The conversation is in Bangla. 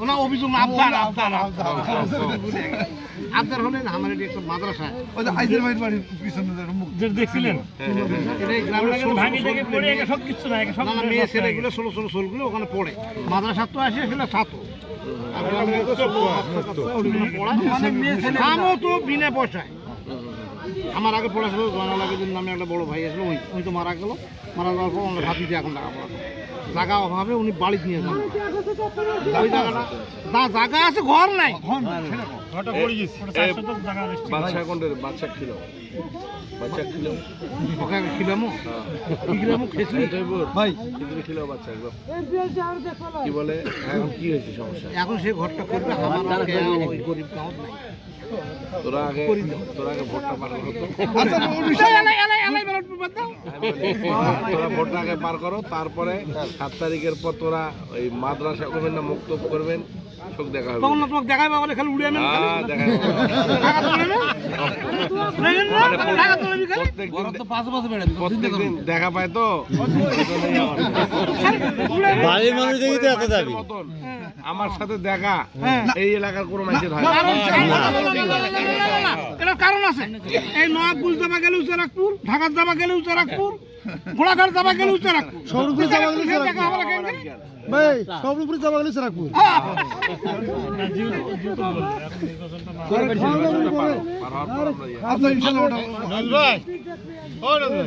ওনা অভিযোগ আবদার আবদার আবদার। হলেন আমার এটি একটা মাদ্রাসা। ওই যে আইজের ভাইয়ের বাড়ির পিছনে যে দেখছিলেন? হ্যাঁ, হ্যাঁ, হ্যাঁ। সব কিছু না মেয়ে ছেলেগুলো ষোলো ষোলো ষোলগুলো ওখানে পড়ে। মাদ্রাসা তো আসে সেটা ছাত্র। আচ্ছা, আর মানে তো বিনা পয়সায়। আমার আগে পড়াশোনা জয়নাল আবেদিন নামে একটা বড় ভাই আসলো ওই ওই তো মারা গেল। মারা যাওয়ার পর আমরা ভাবি এখন টাকা পড়া জায়গা অভাবে উনি বাড়ি নিয়ে যান ওই জায়গাটা না জায়গা আছে ঘর নাই। কোনটা? খিলো। বাদশা খিলো। ওকে খিলামো? কি খিলামো খেয়েছি ভাই। খিচুড়ি বাচ্চা একদম। কি বলে? এখন কি হয়েছে সমস্যা? এখন সে ঘরটা করবে আমার গরিব গাঁও নাই। তোরা আগে তোরা আগে ভোটটা পার করো তো এলাই এলাই এলাই ব্যালট পেপার দাও। আমি বলি, তোরা ভোটটা আগে পার করো তারপরে সাত তারিখের পর তোরা ওই মাদ্রাসা করবেন না মুক্ত করবেন চোখ দেখা হবে। তখন তোমাকে দেখাইবা বলে খালি উড়ে আনেন হ্যাঁ, দেখা যাবে। টাকা তুলে নেন। নেন না, টাকা তুলে নিবি? খালি। প্রত্যেকদিন প্রত্যেকদিন দেখা পায় তো। বাড়ির মানুষ দেখি তো এত দাবি আমার সাথে দেখা এই এলাকার কোনো মানুষের হয় এটার কারণ আছে এই নয়াবপুর যাবা গেলে উচারাকপুর ঢাকার যাবা গেলে উচারাকপুর ঘোড়াঘাট যাবা গেলে উচারাকপুর সরুপুর যাবা গেলে ভাই সরুপুর